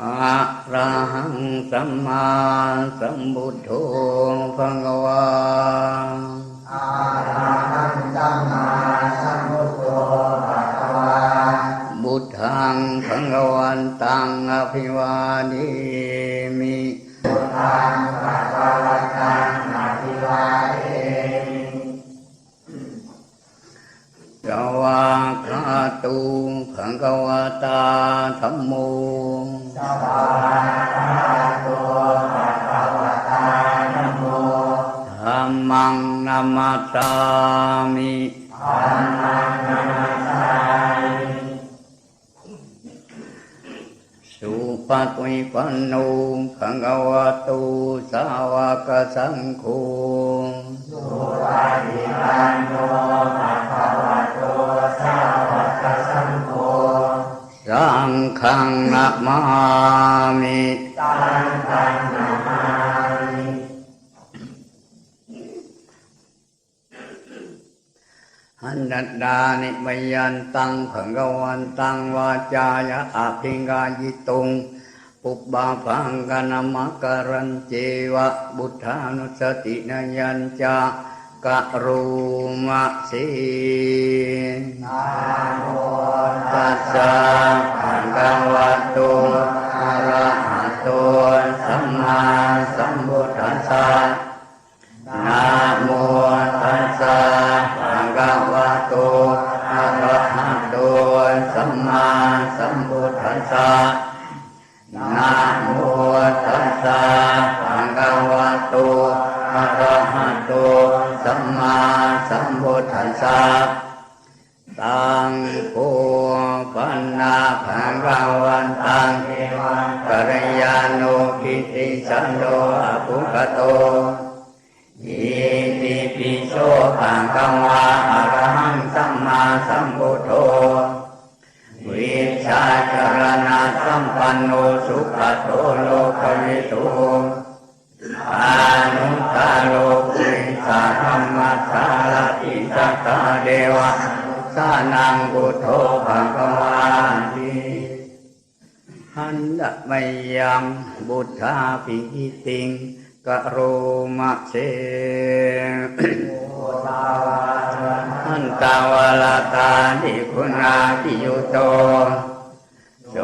อะระหังสัมมาสัมพุทโธภะคะวาอะระหังสัมมาสัมพุทโธภะคะวาบุตทังภะคะวันตังอภิวาเทมิพุทธังภะคะวันตังอะภิวาเทมิสวากขาตุภะคะวตาธัมโมสวากขาโตภะคะวะตานะโมธัมมัง นามัสสามิธัมมังนามัสสามิสุปฏิปันโนภะคะวะโตสาวกสังโฆสุ งฆังนะมามิสังฆังนามามิหันดัดดานิมยันตังภะคะวันตังวาจายะอภิงกายิตุงปุบบาพังกนามะกรันเจวะบุทธานุสตินยัญจา กะรูมะสีนะโมตัสสะภะคะวะโตอะระหะโตสัมมาสัมพุทธัสสะนะโมตัสสะภะคะวะโตอะระหะโตสัมมาสัมพุทธัสสะนะโมตัสสะภะคะวะโตอะระหะโต สัมมาสัมพุทธัสสะตังโพปันนาภะคะวันตังเทวังกัลยาโนกิติสันโดอภุคโตอิติปิโสภะคะวะอะระหังสัมมาสัมพุทโธวิชาจารณะสัมปันโนสุขโตโลกวิทูอานุตตโลก ริสาธรรมสารติสัตตาเดวะสานังพุทโธภะคะวาติหันดะไมยังบุทธาปิหิติงกะโรมะเสหันตาวลาตาดิคุณาปิยุโตโส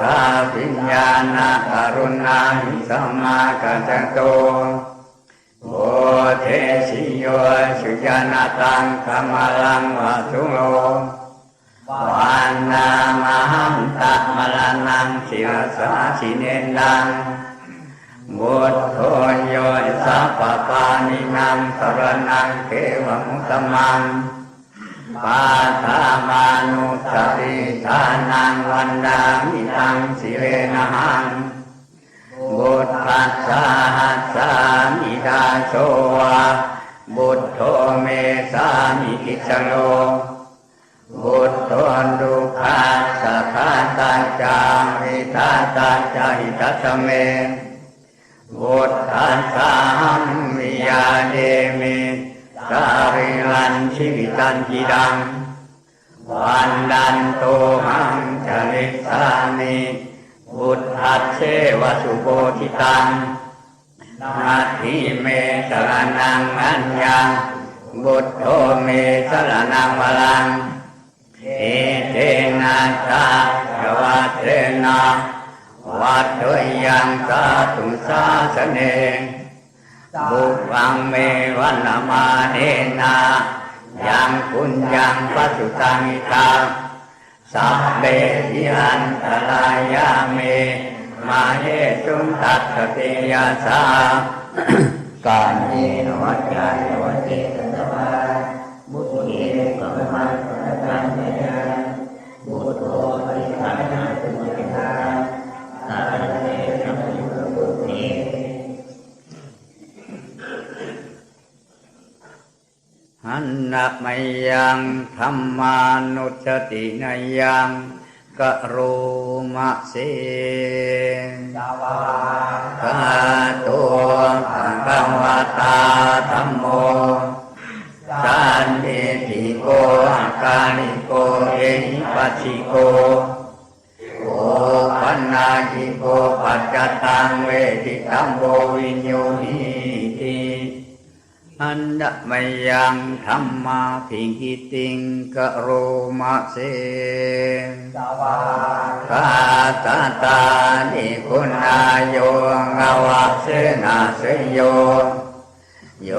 ธาปิญญาณกรุณาหิสัมมากัจจโต ตังกมลังวะสุโลวานนามหันตะมลานังสิรสาสิเนนังบุตโธโยสัพปานินังสรนังเทวมุตมังปาทามานุสติทานังวันดามิตังสิเรนะหังบุตตัสสะหัสสามิดาโสวะ บุตโธเมสามิกิจโลบุตโธดุขาสะขาตาจามิตาตาจาหิตัสเมบุตตัสสะหัมมิยาเดมิสาริลันชีวิตันจิดังวันดันโตหังจริสามิบุตทัสเสวสุโพธิตัง นาทิเมสรนังอัญญังบุตโธเมสรนังวลังเอเตนะตาจวัตเตนะวัดโดยยังสาธุสาสเนบุพังเมวันามาเนนายังปุญญังปัสสุตังิตาสัพเบทิอันตรายาเม มาเยจุนตัสสติยาสาการเยนวัจจายวัจเจตตวาบุตเยกัมมัสสะการเมยาบุตโตปริภาณาตุมิทาสาเนสัมยุตบุตเนหันนะไมยังธรรมานุสตินายัง กะโรมะเส สวา กาตัวภะคะวะตาธัมโมสันติติโกอาการิโกเอหิปัสสิโกโอปันนาจิโก มโบวิญโยหิติ อันดะมยังธรรมาพิงกิติงกะโรมะเสสวาคาตาตานิคุณาโยงาวะเสนาเสโย โย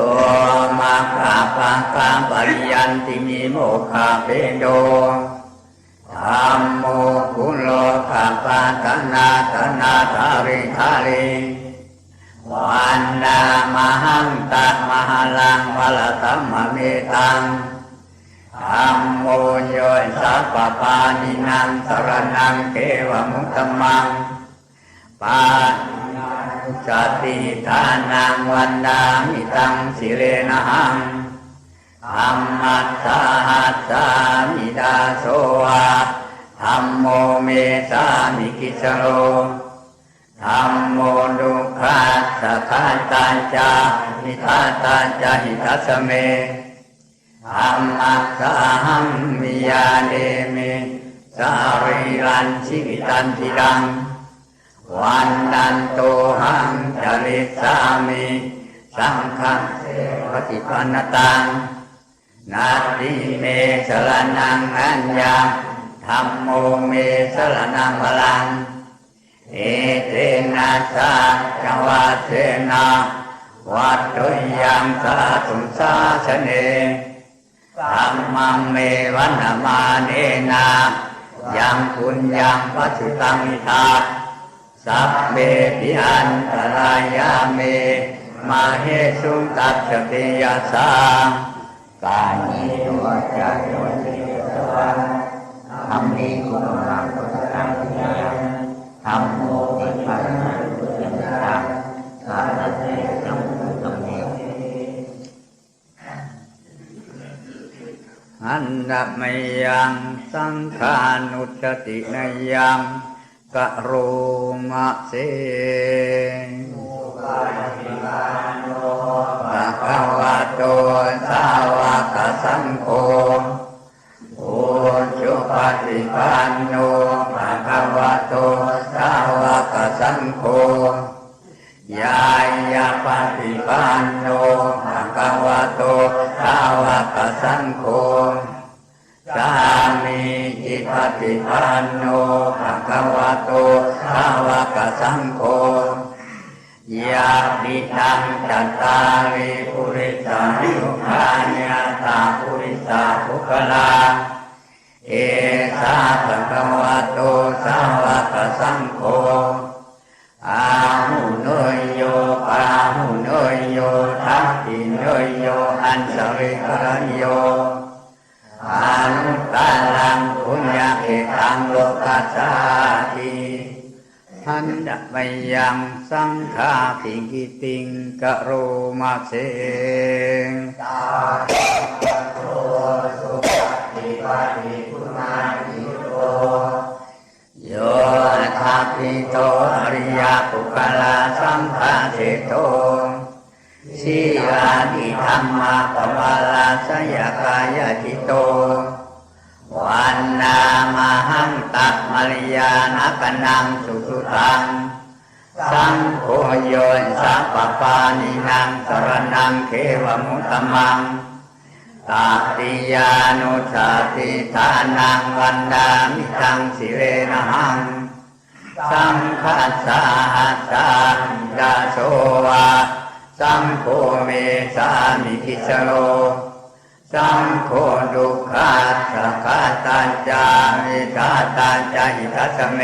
มาคาปังปังปริยันติมิโมคาเปโดธรรมโมกุโลคาปัตนาตนาทาริทาริ วันนามหังตัมหาลังวลตัมมะเมตังธรรมโมโยสัพปานินังสรนังเกวมุตตมังปาจติทานังวันดามิตังสิเรนะหังธรรมัสสาหัสสามิดาโสวะธรรมโมเมสามิกิสโล ธรรมโมดุขัสสะขันตัญจามิทาตัญจาหิทัสเมธรรมัสสาหัมมิยาเดเมสาริรันชีวิตันติดัง วันนันโตหังจริสามิสังฆังเสปฏิปันนตังนาติเมสรนังอัญญาธรรมโมเมสรนังพลัง เอเตนะสาจวัตเสนาวัดตุยังสาธุสาสเนธรรมังเมวันมาเนนายังคุณยังปัจจุตังมิทาสัพเพปิอันตรายาเม มาเหสุตัสติยาสางกายิโนจัตโยติสวะธรรมีคุณง ธรรมโมติปัญญาพุทธญาสาธเตสัมพุทธเมอันดะมยังสังขานุจตินยังกะโรมะเสภะคะวะโตสาวกสังโฆโอชุปฏิปันโน คะวะโตสาวกสังโฆยายาปฏิปันโนภะคะวะโตสาวกสังโฆสามีจิปฏิปันโนภะคะวะโตสาวกสังโฆยาปิทังจัตตาริปุริสายุคานิยตาปุริสาภุคลา เอสาภะคะวะโตสาวกสังโฆอาหุโนยโยปาหุโนยโยทักขิโนยโยอันสริกรโยอานุตตลังปุญญาเกตังโลกัสสาติทันดะมยังสังฆาปิกิติงกะโรมาเสงตาโตสุปฏิปัน ทาปิโตอริยปุคลาสัมภาเสโตสีลานิธรรมาปวาลาสยกายจิตโตวันนามหังตักมริยานักนังสุสุตังสังโฆโยนสัพพปานินังสรนังเขวมุตตมัง ตาติยานุสาติทานังวันดามิตังสิเรนะหัง สังฆาสาหัสสาดาโสวาสังโฆเมสามิทิสโล สังโฆดุขัสสะขาตัญจามิทาตัญจาหิทัสเม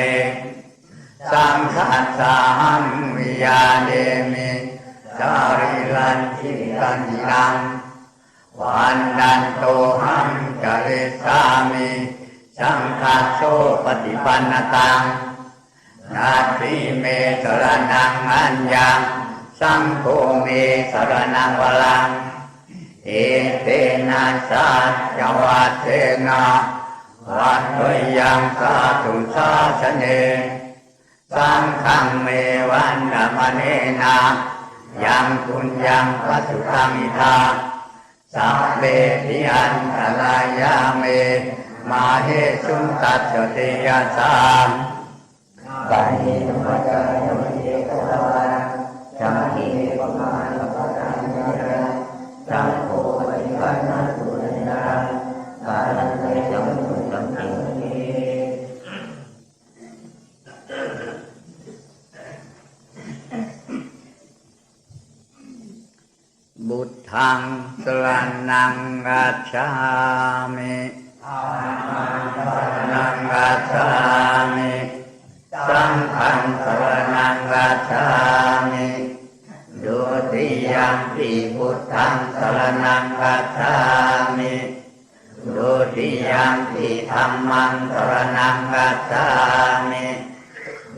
สังฆัสสาหังวิยาเดมิจาริลันทิตันตินัง วันนันโตหังจริสามิสังฆัสโสปฏิปันนตังนาทีเมสรนังอัญญังสังโฆเมสรนังวลัง เอเตนะสัจวัตเทนะวัดตุยังสาธุสาสเนสังฆเมวันนมเนนายังคุณยังปัสสุตัมิทา สัพเพทิอันตรายามิมาเฮสุตัสติยาสามปะหิธรรจายมิเอกตวาจามหิปมาลปะกัญญาจัมโภปฏิปันนา गच्छामि। शरणं गच्छामि। सङ्घं शरणं गच्छामि। द्वितीयं त्रिपुत्रं शरणं गच्छामि। द्वितीयं त्रिधम्मं शरणं गच्छामि।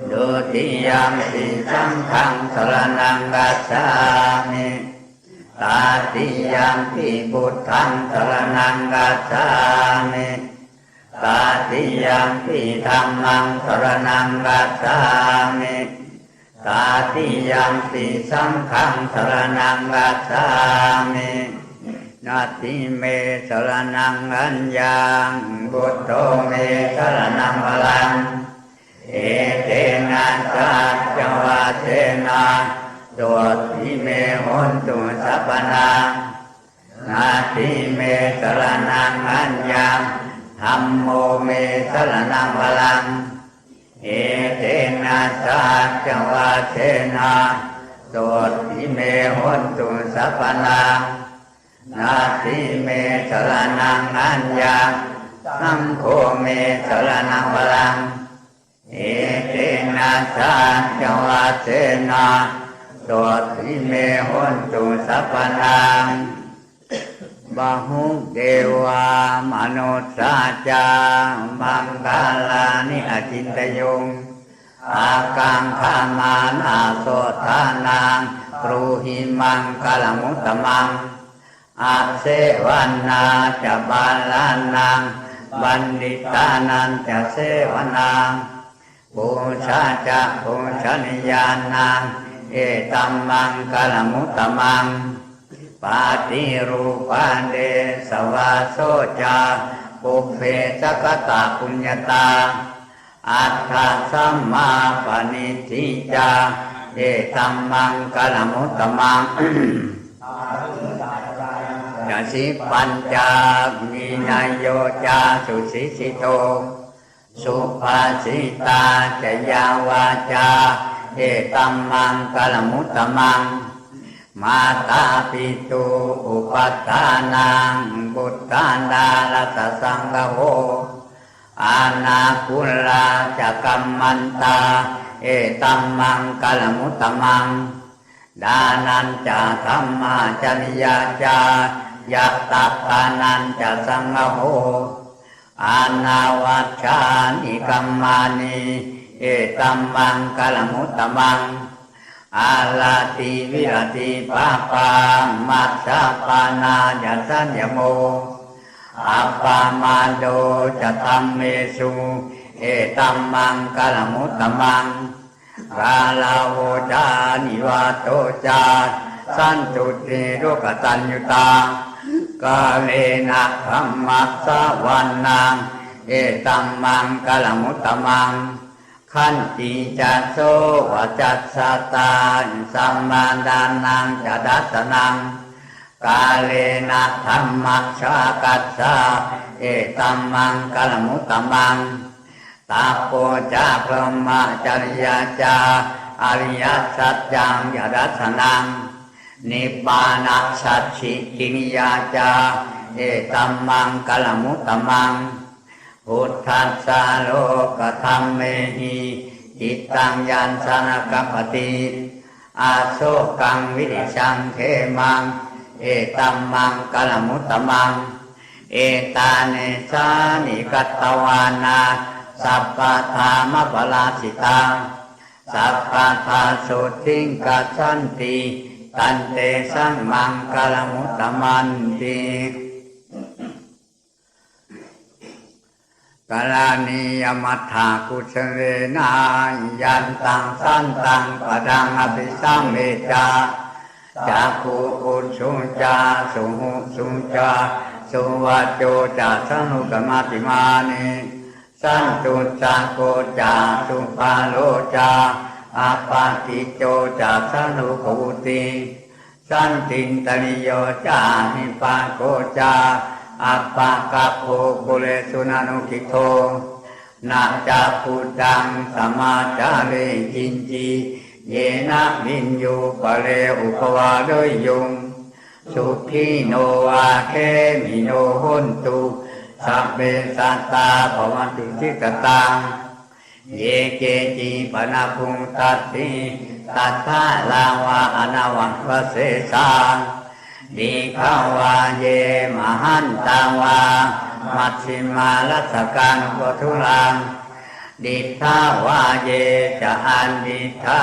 द्वितीयं त्रिसङ्घं शरणं गच्छामि। ามิสังฆังสรนังกัจฉาติยัมปิพุทธังสรนังกัจฉามิดุติยัมปิธัมมังสรนังกัจฉามิติยัมปิสังฆังสรนังกัจฉามิตาติยัมปิพุทธังสรนังกัจฉามิตาติยังสรนังกัจฉามิตาติยัมปิสังฆังสรนังกัจฉามินาติเมสรนังอัญญังบุตโตเมสรนังพลังเอเตนะสัจจวาเทนะ ตัวทิเมหนตุสัพนานาทิเมสรนังอัญญังธรรมโมเมสรนังพลัง เอเตนะสัจวาเทนะตัวทิเมหนตุสัพนานาทิเมสรนังอัญญังสังโฆเมสรนังพลัง เอเตนะสัจวาเสนา ตัวทิเมหนตุสัพพนังบาหุเดวามนุสสาจามังกาลานิอจินตยงอากังขามานาโสทานังปรูหิมังกลมุตมังอาเสวันนาจะบาลานัง บัณฑิตานันจะเสวนาบูชาจะบูชนียานัง เอตัมมังกลมุตตมัง ปาติรูปันเดสวาโสจาปุเพสกตาปุญญาตา อัตถสัมมาปณิทิจา เอตัมมังกลมุตตมังอารุตาจายังยาสิปัญจามีนายโยจาสุสิสิโต สุภาสิตาจยาวาจา เอตัมมังกลมุตตมัง มาตาปิตุอุปัฏฐานังบุตตานาลตสังฆโหอานาคุลาจะกัมมันตา เอตัมมังกลมุตตมัง ดานันจะธรรมาจริยาจายัตตาานันจะสังโหอานาวัชชานิกัมมานี เอตัมมังกลมุตตมัง อาลาติวิรติปาปังมัสสะปานายัสัญญโมอัปปามาโดจะธรรมเมสุเอตัมมังกลมุตตมังกาลาโวจานิวาโตจาสันตุติโรกตัญญุตากาเลนะธรรมัสสะวันนังเอตัมมังกลมุตตมัง ขันติจัสโสวจัสสตาสัมมาดานังจดัสนัง กาเลนะธรรมัสสะกัสสะเอตัมมังกลมุตตมังตาโปจาพรหมจริยาจาอริยสัจจังยดัสนัง นิบานัสสิกินิยาจาเอตัมมังกลมุตตมัง พุทธัสสะโลกธรรมเมหิจิตตังยันสนกปติอาโศกังวิริชังเทมัง เอตัมมังกลมุตตมัง เอตาเนสานิกัตตวานาสัพพะธามปลาสิตังสัพพะทาสุติงกัจฉันติตันเตสังมังกลมุตตมันติ กาลานิยมัฏฐากุสเรนายันตังสันตังปะดังอภิสัมเมจาจักขุอุสุจาสุหุสุจาสุวัจโจจาสนุกมาติมานิสันตุจาโกจาสุปาโลจาอาปาติโจจาสนุภูติ สันตินตนิโยจานิปาโกจา อาปากัปโภกุเลสุนานุกิโทนาจาพุดังสมาจาเลจินจีเยนะวินยูปะเลอุปวาโดยยุง สุขีโนวาเคมิโนหนตุสัพเพสัตตาภวันตุทิกตังเยเกจิปนาภุงตัตติตัทธาลาวาอนาวังวเสสา ดีขาวาเยมหันตาวา มัชชิมาลัสการกุทุลัง ดิทาวาเยจะอันดิทา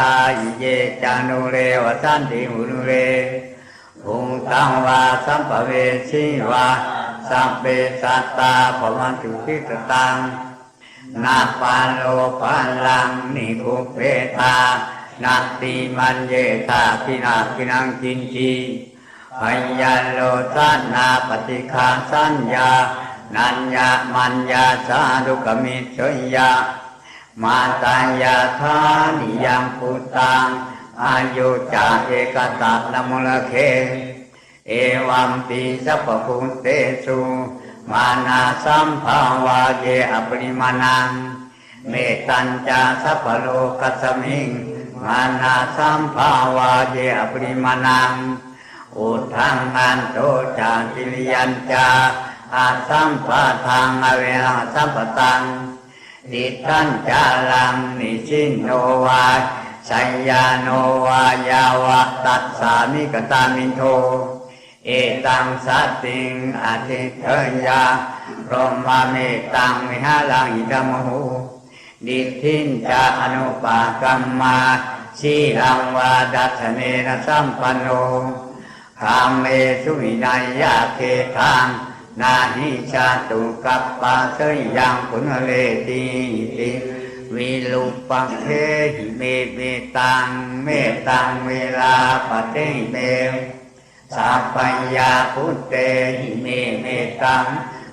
เยจานุเรวสันติุนุเรภูตังวาสัมภเวชิวาสัพเพสัตตาภวันตุทิตตังนาปาโลปันลังนิคุเปตานาติมันเยตาพินาพินังจินจี พยัญโลสันนาปฏิคาสัญญา นัญญามัญญาสาดุกมิชยามาตัญาธานิยังพุตังอายุจาเอกตัตนมุลเค เอวัมปีสัพพุเตสุมานาสัมภาวะเยอปริมาณังเมตัญจาสัพพโลกัสมิง มานาสัมภาวะเยอปริมาณัง อุทังอันโตจากิริยัญจาอาสัมปะทังอเวรังสัมปตังดิทันจาลังนิชินโนวาชัยยาโนวายาวะตัสสามิกตามินโท เอตังสัตติงอธิเทยาพรหมเมตังวิหารังอิดมหูดิทินจาอนุปากัมมาชีรังวาดัชเนนะสัมปันโน คามเมสุวินัยยาเททังนาหิชาตุกัปปะเสยังปุณเลติติวิลุปังเทหิเมเมตังเมตังเวลาปะเตเมสัพพัญญาพุทเตหิเมเมตัง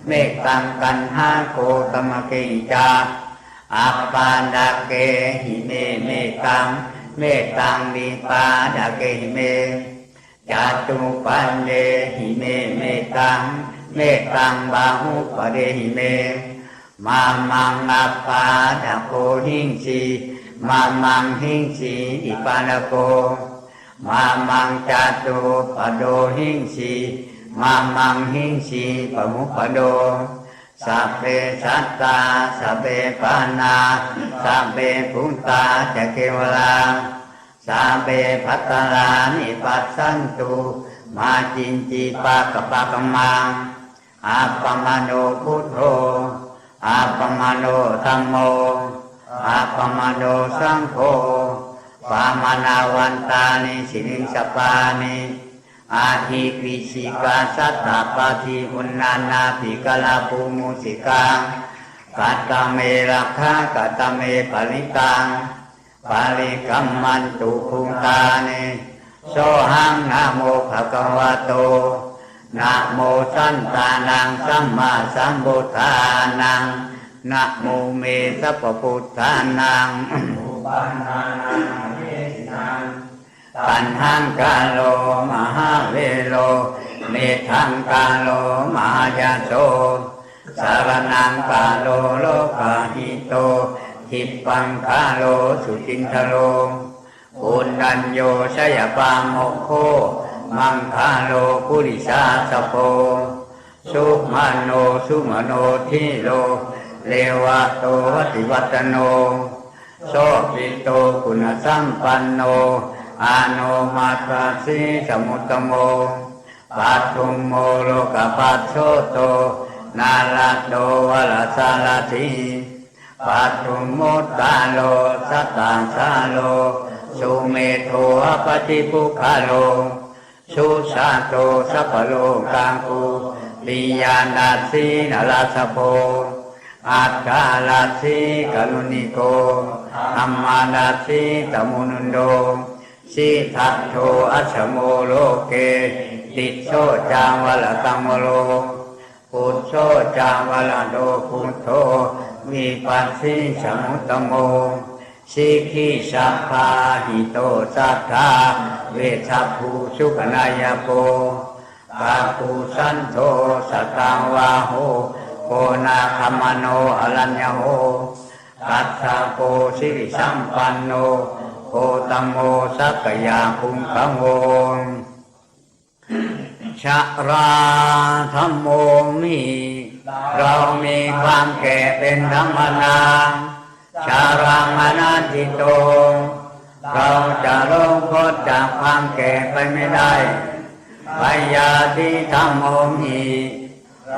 เมตังกันหาโคตมะเกิจาอัปปาดาเกหิเมเมตังเมตังวิปาดาเกหิเม จาตุปันเดหิเมเมตังเมตังบาหุปเดหิเม มามังอัปาดโกหิงสีมามังหิงสีอิปานโก มามังจาตุปโดหิงสีมามังหิงสีปมุปโดสัพเพสัตตาสัพเพปานาสัพเพพุตตาจะเกวลา สัพเพพัตตารานิปัสสันตุมาจินจีปะกะปะกะมังอาปมาโนพุทโธอาปมาโนธรรมโมอาปมาโนสังโฆปามานาวันตานิสิริสปานิอาทิปิชิกาสัตตาปาทิอุณนานาปิกลาภูมุสิกังกัตตเมรักขากัตตเมปริตัง ปาริกัมมันตุภูตานิโสหังนะโมภะคะวะโตนะโมสันตานังสัมมาสัมพุทธานังนะโมเมสัพพพุทธานังอุปันนานาเวสินังปันหังกาโลมหาเวโลเมทังกาโลมหายาโตสารนังกาโลโลกาหิโต ทิปังกาโลสุจินทโลปุณัญโยชยปามโมโค มังคาโลปุริสาสโพสุมาโนสุมโนทิโล เลวะโตวติวัตโน โสปิโตคุณสัมปันโน อาโนมาตาสีสมุตโมปัตตุมโมโลกปัสโชโต นาลาโตวลาสาลาที ปัตตุมโมตตาโลสัตตาสาโล สุเมโทอปฏิปุคาโลสุชาโตสัพพโลกังคูปิยานาสีนาลาสโพอัตตาลาสีกลุนิโกธรรมาลาสีตมุนุนโดสิทัตโทอัชโมโลเก ติโชจามวลตังวโลพุโชจามวลโดพุโธ วิปัสสิสมุตโมสิกิสัพพาหิโตสัทธาเวชภูสุขนายโปาภูสันโทสตังวาโหโกนาคมโนอรัญญโหตัสสะโกสิริสัมปันโนโคตมโมสักกยาคุงคังโวชะราธรรมโมมี เรามีความแก่เป็นธรรมนาชารังอนันติโต เราจะลงพ้นจากความแก่ไปไม่ได้พยาธิธรรมโมมี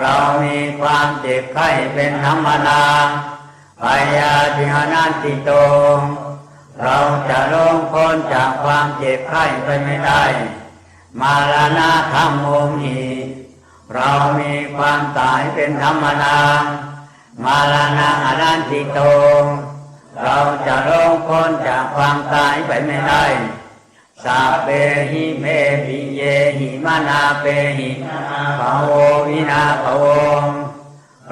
เรามีความเจ็บไข้เป็นธรรมนาพยาธิอนันติโต เราจะลงพ้นจากความเจ็บไข้ไปไม่ได้ มาลานาธรรมโมมี เรามีความตายเป็นธรรมนามาลานาอนันติโต เราจะลงพ้นจากความตายไปไม่ได้สาเปหิเมปิเยหิมานาเปหิภาโววินาภโว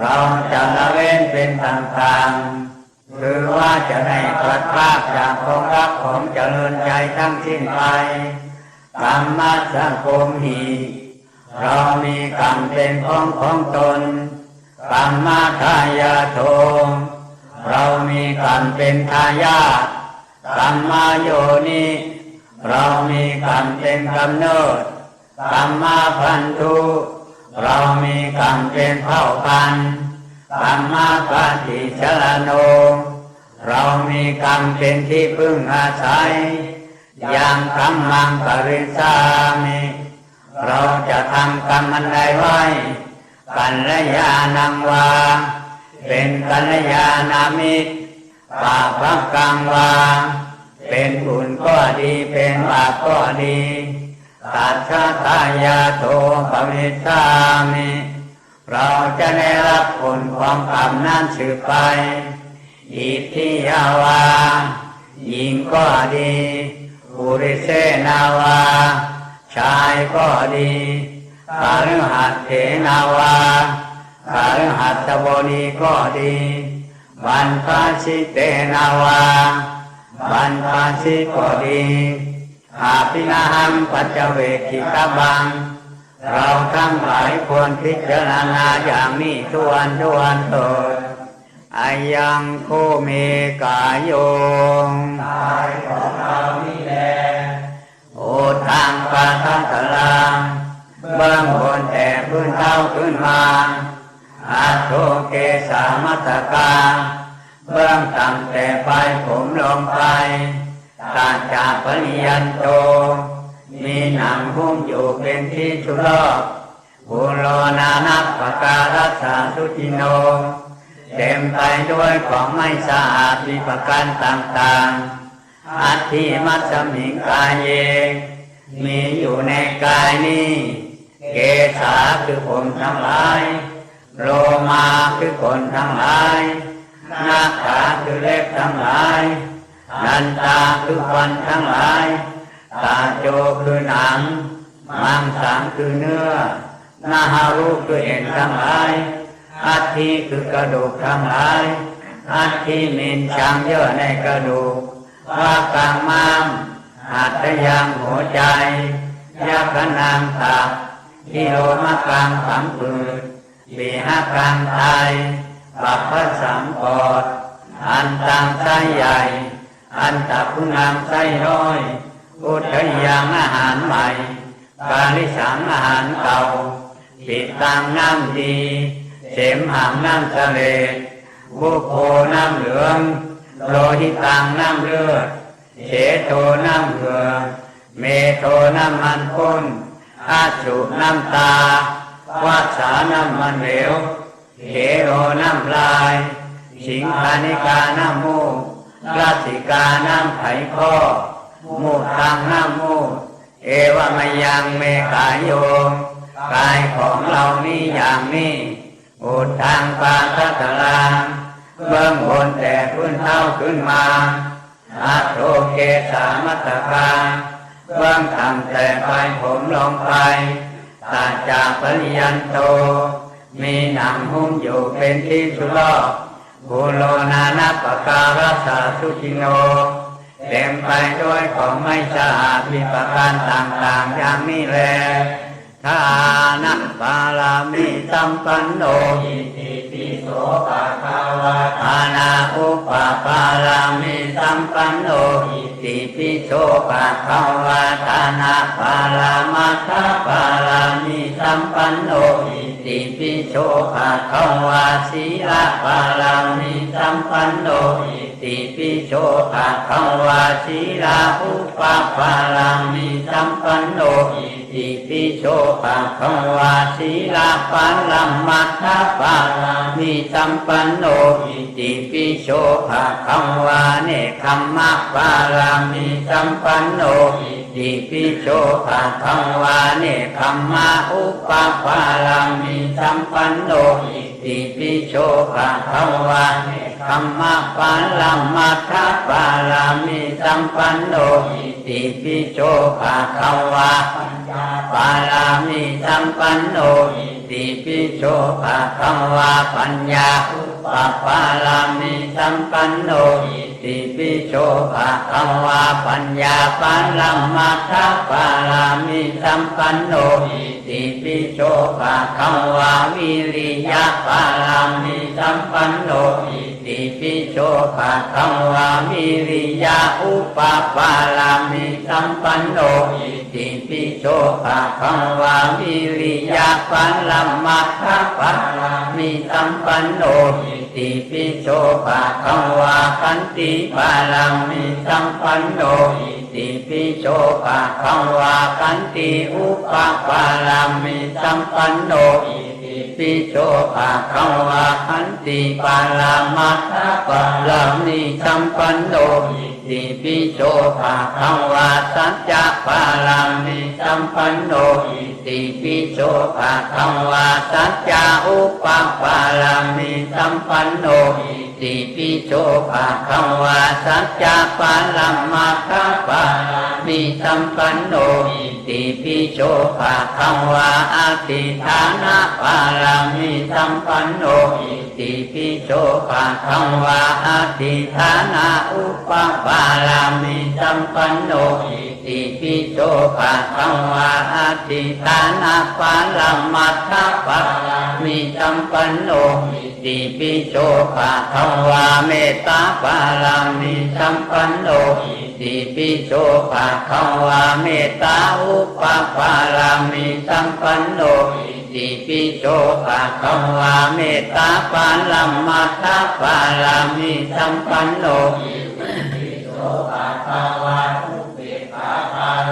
เราจะละเว้นเป็นต่างๆ คือว่าจะได้พลัดพรากจากของรักของเจริญใจทั้งสิ้นไปกรรมสังคมหี เรามีกรรมเป็นของของตนกรรมทายาโทเรามีกรรมเป็นทายาทกรรมโยนิเรามีกรรมเป็นกำเนิดกรรมพันธุเรามีกรรมเป็นเผ่าพันธุ์กรรมปฏิชลโน เรามีกรรมเป็นที่พึ่งอาศัยอย่างกรรมังปริสามิ เราจะทำกรรมอันใดไว้ กัลยาณังวา เป็นกัลยาณมิตรปาปกรรมวา เป็นบุญก็ดีเป็นบาปก็ดีตัดชาตายาโทปวิสามิเราจะได้รับผลของกรรมนั้นสืบไป อิทธิยาวาหญิงก็ดีบุริเสนาวา ชายก็ดีคาฤหัสเถนาวาคาฤหัสถบดีก็ดีบรรพชิตเตนาวาบรรพชิตก็ดีอาภินาหังปัจเจเวคิตาบัง เราทั้งหลายควรพิจารณาอย่างนี้ทวนทวนตนอายังโคเมกายโยงตายของเรานี่แหละ โอทางปาทัตลางเบื้องบนแต่พื้นเท้าขึ้นมาอาโทเกสามัตกาเบื้องต่ำแต่ไปผมลงไปตาจาปริยันโต มีหนังหุ้มอยู่เป็นที่ชุลอกบุโรนานักปการัสสาสุจิโน เต็มไปด้วยของไม่สะอาดมีประการต่างๆ อัตถิมัสสมิงกายเย มีอยู่ในกายนี้ เกษาคือผมทั้งหลาย โลมาคือขนทั้งหลายหน้าขาคือเล็บทั้งหลาย นันตาคือฟันทั้งหลาย ตาโจคือหนัง มังสังคือเนื้อนาฮารุคือเอ็นทั้งหลาย อัฐิคือกระดูกทั้งหลาย อัฐิมินชังเยอะในกระดูก ว่ากลางม้ามหัตยางหัวใจยักนางตับที่โลมะกลางผังผืดปีหากลางไตปับพระสังกอดอันตังไส้ใหญ่ อันตับคุงามไส้น้อยอุทยางอาหารใหม่ กาลิสังอาหารเก่าปิดตังน้ำดี เสมหางน้ำทะเลบุโพน้ำเหลือง โลหิตังน้ำเลือดเฉโทน้ำเหลือเมโทน้ำมันข้นอาจุน้ำตาวาสาน้ำมันเหลวเขโรน้ำลาย สิงคานิกาน้ำมูกราสิกาน้ำไขข้อมูดทางน้ำมูดเอวมยังเมกายโยงกายของเรานี่อย่างนี้อุดทางปาทัตลาง เบื้องบนแต่พื้นเท้าขึ้นมาอาโทเกสามัตตกาเบื้องต่ำแต่ปลายผมลงไปตาจากปริยันโต มีหนังหุ้มอยู่เป็นที่ชุลอกบุโลนานัปการัสสาสุจิโนเต็มไปด้วยของไม่สะอาดมีประการต่างๆอย่างนี้แลทานะปารามิสัมปันโนอิติ โสปะคะวะทานาอุปปารามิสัมปันโนอิติปิโสภะคะวะทานาปารามัทธปารามิสัมปันโนอิติปิโสภะคะวะศีลปารามิสัมปันโนอิติปิโสภะคะวะศีลาอุปปารามิสัมปันโนอิ ติปิโสภะคะวะศีลาปัลลัมมัทธปารามิสัมปันโนอิติปิโสภะคะวะเนคขมมะปารามิสัมปันโนอิติปิโสภะคะวะเนคขมมะอุปปารามิสัมปันโนอิติปิโสภะคะวะเนคขมมะปาลัมมัทธปารามิสัมปันโนอิติปิโสภะคะวะ ปารามิสัมปันโนอิติปิโสภะคะวะปัญญาอุปปารามิสัมปันโนอิติปิโสภะคะวะปัญญาปัลลัมมัทธปารามิสัมปันโนอิติปิโสภะคะวะวิริยะปารามิสัมปันโนอิติปิโสภะคะวะวิริยะอุปปารามิสัมปันโนอิ ติปิโสภะคะวะวิริยะปัลลัมมัทธปารามิสัมปันโนอิติปิโสภะคะวะขันติปารามิสัมปันโนอิติปิโสภะคะวะขันติอุปปารามิสัมปันโนอิติปิโสภะคะวะขันติปารามัทธปารามิสัมปันโนอิ ติปิโสภาคะวาสัจจะปารามิสัมปันโนอิติปิโสภาคะวาสัจจะอุปปาลังมิสัมปันโนอิ ติปิโสภะคะวะสัจจะปาลัมมัคคะปารามิสัมปันโนอิติปิโสภะคะวะอติฐานะปารามิสัมปันโนอิติปิโสภะคะวะอติฐานะอุปปารามิสัมปันโนอิ ติปิโสภะคะวะอติฐานะปาลัมมัคคะปารามิสัมปันโนติปิโสภะคะวะเมตตาปารามิสัมปันโนติปิโสภะคะวะเมตตาอุปปารามิสัมปันโนติปิโสภะคะวะเมตตาปาลัมมัทธปารามิสัมปันโนติปิโสภะคะ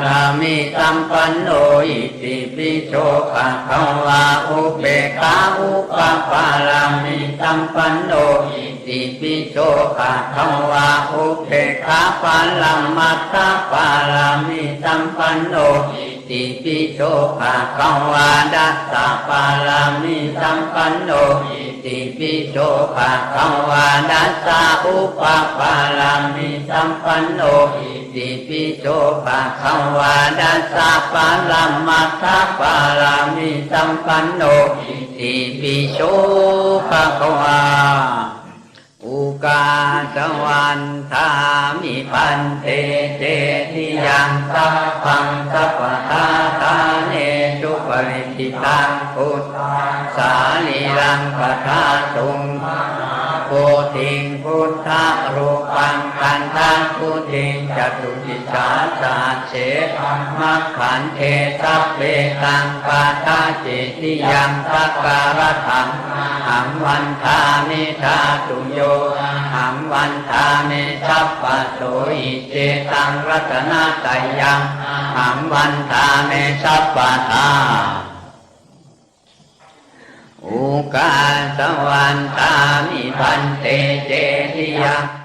รามิสัมปันโนอิติปิโสภะคะวะอุเบกขาอุปปารามิสัมปันโนอิติปิโสภะคะวะอุเบกขาปาลัมมัทธปารามิสัมปันโนอิ ติปิโสภะคะวะดัสสะปารามิสัมปันโนอิติปิโสภะคะวะดัสสะอุปปารามิสัมปันโนอิติปิโสภะคะวะดัสสะปาลัมมัทธปารามิสัมปันโนอิติปิโสภะคะวะอุ กาสวันทามิปันเตเจทิยังสัพังสัพพทาตาเนจุปริติตังพุทธาสาลีรังปทาตุง พธิงพุทธรูปังกันทังพุทิงจตุจิจาสาเสมัคขันเทสัพเบตังปาทาจิติยังสักการะถังหัมวันทามิทาตุโยหัมวันทามิสัพพะโสอิเจตังรัตนาไตยังหัมวันทามิสัพพะทา อุกาสวันตามิพันเตเจติยา